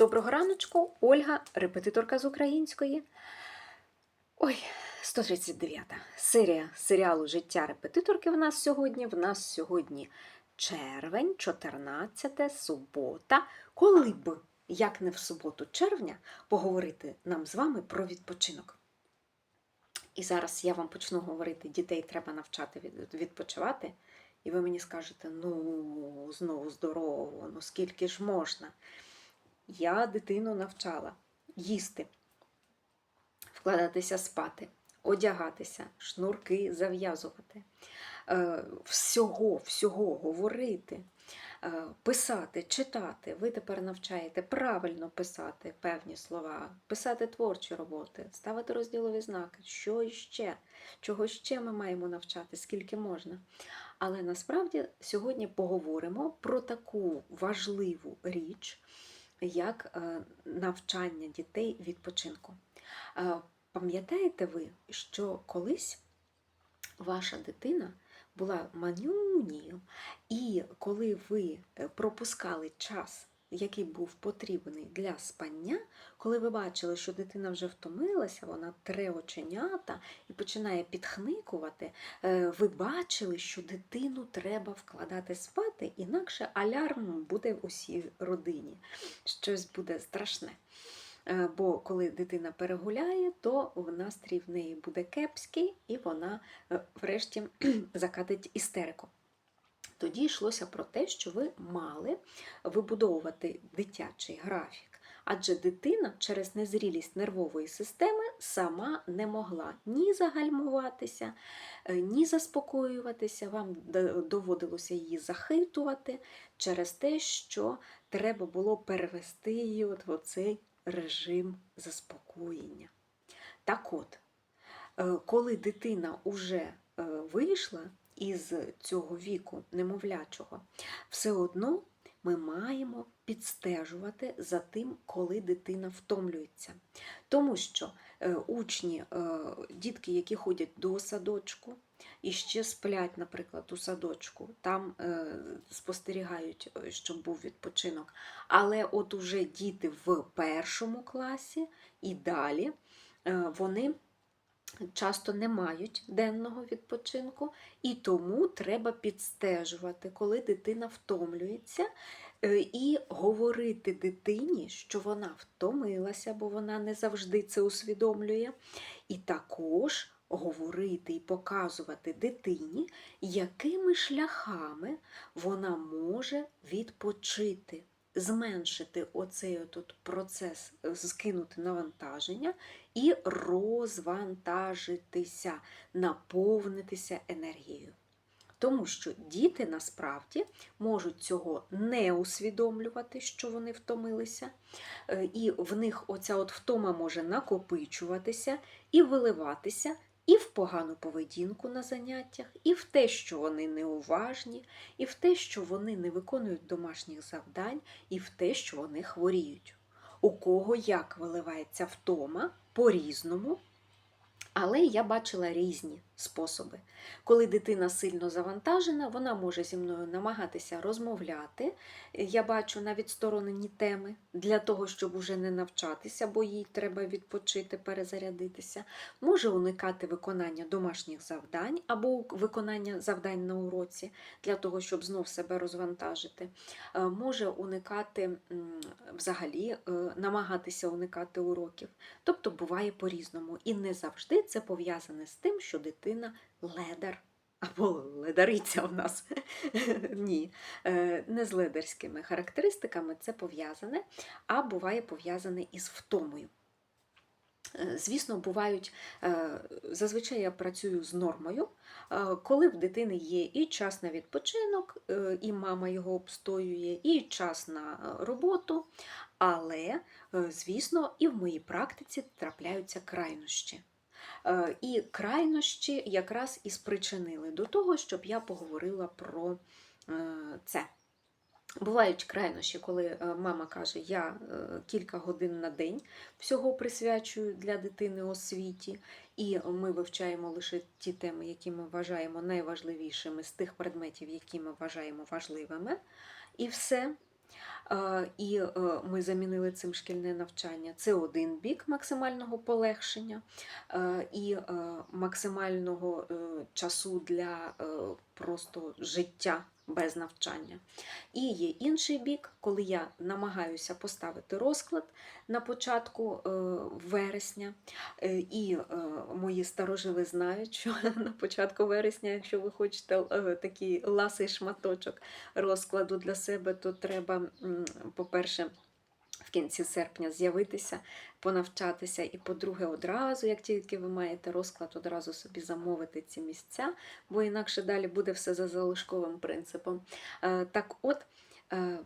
Доброго раночку, Ольга, репетиторка з української. Ой, 139-та серія серіалу Життя репетиторки в нас сьогодні. В нас сьогодні червень, 14 субота. Коли б, як не в суботу червня, поговорити нам з вами про відпочинок. І зараз я вам почну говорити, дітей треба навчати відпочивати. І ви мені скажете, ну, знову здорово, ну скільки ж можна? Я дитину навчала їсти, вкладатися спати, одягатися, шнурки зав'язувати, е, всього, всього говорити, е, писати, читати. Ви тепер навчаєте правильно писати певні слова, писати творчі роботи, ставити розділові знаки, що іще, чого ще ми маємо навчати, скільки можна. Але насправді сьогодні поговоримо про таку важливу річ, як е, навчання дітей відпочинку. Е, Пам'ятаєте ви, що колись ваша дитина була манюнію, і коли ви е, пропускали час, який був потрібний для спання, коли ви бачили, що дитина вже втомилася, вона тре оченята і починає підхникувати, е, ви бачили, що дитину треба вкладати спати, інакше алярм буде в усій родині. Щось буде страшне. Е, Бо коли дитина перегуляє, то настрій в неї буде кепський, і вона е, врешті закатить істерику. Тоді йшлося про те, що ви мали вибудовувати дитячий графік. Адже дитина через незрілість нервової системи сама не могла ні загальмуватися, е, ні заспокоюватися. Вам доводилося її захитувати через те, що треба було перевести її от в оцей режим заспокоєння. Так от, е, коли дитина вже е, вийшла із цього віку немовлячого, все одно ми маємо підстежувати за тим, коли дитина втомлюється. Тому що е, учні, е, дітки, які ходять до садочку, і ще сплять, наприклад, у садочку, там е, спостерігають, е, щоб був відпочинок. Але от уже діти в першому класі і далі е, вони часто не мають денного відпочинку, і тому треба підстежувати, коли дитина втомлюється, е, і говорити дитині, що вона втомилася, бо вона не завжди це усвідомлює. І також говорити і показувати дитині, якими шляхами вона може відпочити, зменшити оцей от процес, е, скинути навантаження і розвантажитися, наповнитися енергією. Тому що діти насправді можуть цього не усвідомлювати, що вони втомилися, е, і в них оця от втома може накопичуватися і виливатися і в погану поведінку на заняттях, і в те, що вони неуважні, і в те, що вони не виконують домашніх завдань, і в те, що вони хворіють. У кого як виливається втома по-різному. Але я бачила різні способи. Коли дитина сильно завантажена, вона може зі мною намагатися розмовляти. Я бачу на відсторонені теми для того, щоб уже не навчатися, бо їй треба відпочити, перезарядитися. Може уникати виконання домашніх завдань або виконання завдань на уроці для того, щоб знов себе розвантажити. Е, Може уникати взагалі, е, намагатися уникати уроків. Тобто буває по-різному. І не завжди це пов'язане з тим, що дитина ледар. Або ледариця в нас. Ні, Е, не з ледарськими характеристиками це пов'язане, а буває пов'язане із втомою. Е, Звісно, бувають, е, зазвичай я працюю з нормою, коли в дитини є і час на відпочинок, і мама його обстоює, і час на роботу, але, звісно, і в моїй практиці трапляються крайнощі. Е, І крайнощі якраз і спричинили до того, щоб я поговорила про е, це. Бувають крайнощі, коли е, мама каже, я кілька годин на день всього присвячую для дитини освіті, і ми вивчаємо лише ті теми, які ми вважаємо найважливішими з тих предметів, які ми вважаємо важливими, і все. Е, І е, ми замінили цим шкільне навчання. Це один бік максимального полегшення е, і максимального часу для просто життя без навчання. І є інший бік, коли я намагаюся поставити розклад на початку е, вересня. Е, І е, мої старожили знають, що на початку вересня, якщо ви хочете такий ласий шматочок розкладу для себе, то треба, по-перше, в кінці серпня з'явитися, понавчатися, і по-друге, одразу, як тільки ви маєте розклад, одразу собі замовити ці місця, бо інакше далі буде все за залишковим принципом. Е, Так от,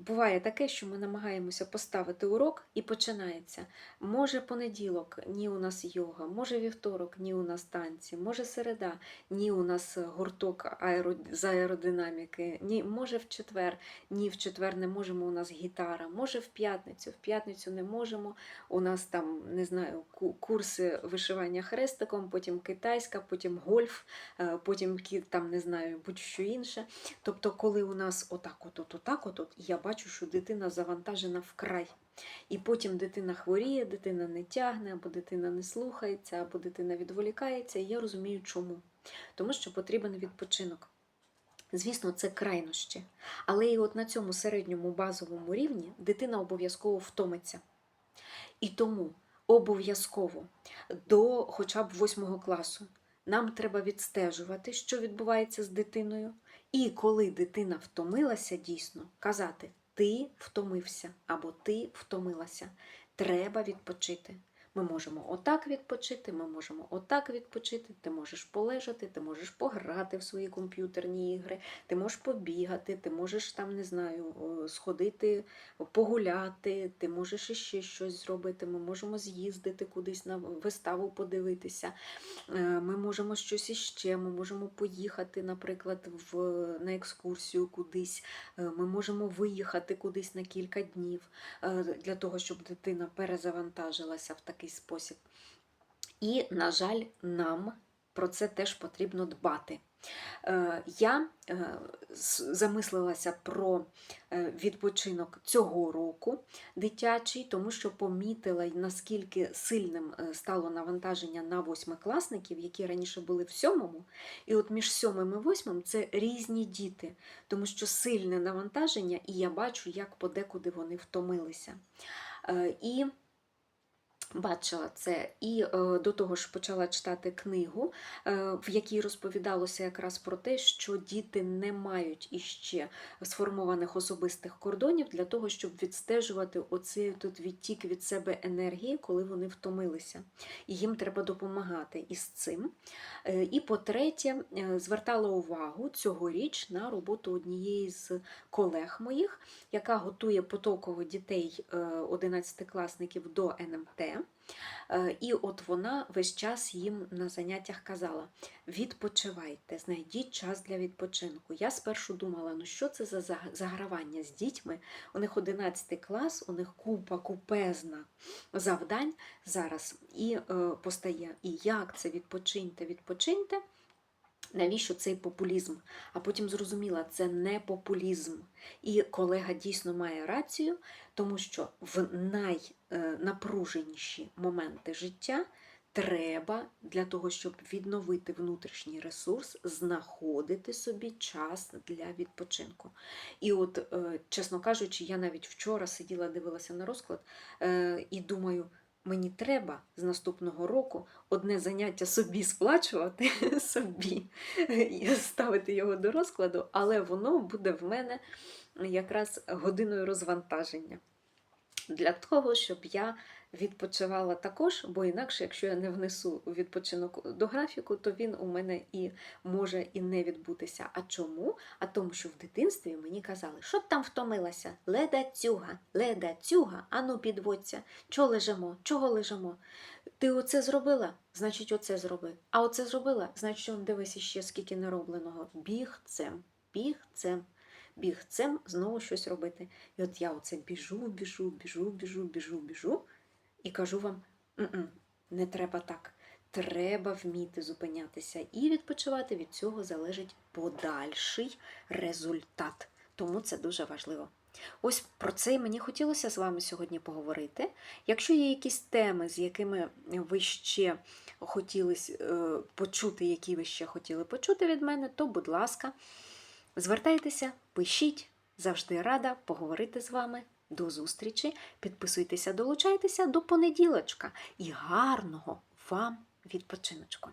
буває таке, що ми намагаємося поставити урок і починається. Може понеділок, ні у нас йога, може вівторок, ні у нас танці, може середа, ні у нас гурток аеро... з аеродинаміки, ні, може в четвер, ні, в четвер не можемо, у нас гітара, може в п'ятницю, в п'ятницю не можемо, у нас там, не знаю, курси вишивання хрестиком, потім китайська, потім гольф, е, потім там, не знаю, будь-що інше. Тобто, коли у нас отак, от, от, отак, от, от, я бачу, що дитина завантажена вкрай. І потім дитина хворіє, дитина не тягне, або дитина не слухається, або дитина відволікається. І я розумію, чому. Тому що потрібен відпочинок. Звісно, це крайнощі. Але і от на цьому середньому базовому рівні дитина обов'язково втомиться. І тому обов'язково до хоча б восьмого класу нам треба відстежувати, що відбувається з дитиною. І коли дитина втомилася дійсно, казати ти втомився або ти втомилася. Треба відпочити. Ми можемо отак відпочити, ми можемо отак відпочити. Ти можеш полежати, ти можеш пограти в свої комп'ютерні ігри, ти можеш побігати, ти можеш там, не знаю, сходити, погуляти, ти можеш іще щось зробити. Ми можемо з'їздити кудись на виставу подивитися. Е, Ми можемо щось іще, ми можемо поїхати, наприклад, в, на екскурсію кудись. Е, Ми можемо виїхати кудись на кілька днів е, для того, щоб дитина перезавантажилася в такий спосіб. І, на жаль, нам про це теж потрібно дбати. Е, Я е, замислилася про е, відпочинок цього року дитячий, тому що помітила, наскільки сильним стало навантаження на восьмикласників, які раніше були в сьомому. І от між сьомим і восьмим це різні діти, тому що сильне навантаження, і я бачу, як подекуди вони втомилися. І бачила це. І е, до того ж почала читати книгу, е, в якій розповідалося якраз про те, що діти не мають іще сформованих особистих кордонів для того, щоб відстежувати оцей тут відтік від себе енергії, коли вони втомилися. І їм треба допомагати із цим. Е, І по-третє, звертала увагу цьогоріч на роботу однієї з колег моїх, яка готує потоково дітей е, 11-класників до НМТ. Е, І от вона весь час їм на заняттях казала: відпочивайте, знайдіть час для відпочинку. Я спершу думала, ну що це за загравання з дітьми? У них 11 клас, у них купа купезна завдань зараз і е, постає. І як це відпочиньте, відпочиньте. Навіщо цей популізм? А потім зрозуміла, це не популізм. І колега дійсно має рацію, тому що в найнапруженіші моменти життя треба для того, щоб відновити внутрішній ресурс, знаходити собі час для відпочинку. І от, е, чесно кажучи, я навіть вчора сиділа, дивилася на розклад е, і думаю. Мені треба з наступного року одне заняття собі сплачувати, собі ставити його до розкладу, але воно буде в мене якраз годиною розвантаження. Для того, щоб я відпочивала також, бо інакше, якщо я не внесу відпочинок до графіку, то він у мене і може і не відбутися. А чому? А тому, що в дитинстві мені казали, що там втомилася? Леда цюга, леда цюга, ану підводься. Чого лежимо? Чого лежимо? Ти оце зробила? Значить, оце зроби. А оце зробила? Значить, он дивись іще скільки неробленого. Бігцем, бігцем, бігцем знову щось робити. І от я оце біжу, біжу, біжу, біжу, біжу, біжу, і кажу вам: «М-м, не треба так. Треба вміти зупинятися і відпочивати. Від цього залежить подальший результат. Тому це дуже важливо. Ось про це мені хотілося з вами сьогодні поговорити. Якщо є якісь теми, з якими ви ще хотіли е, почути, які ви ще хотіли почути від мене, то, будь ласка, звертайтеся, пишіть, завжди рада поговорити з вами. До зустрічі, підписуйтеся, долучайтеся. До понеділочка. І гарного вам відпочиночку!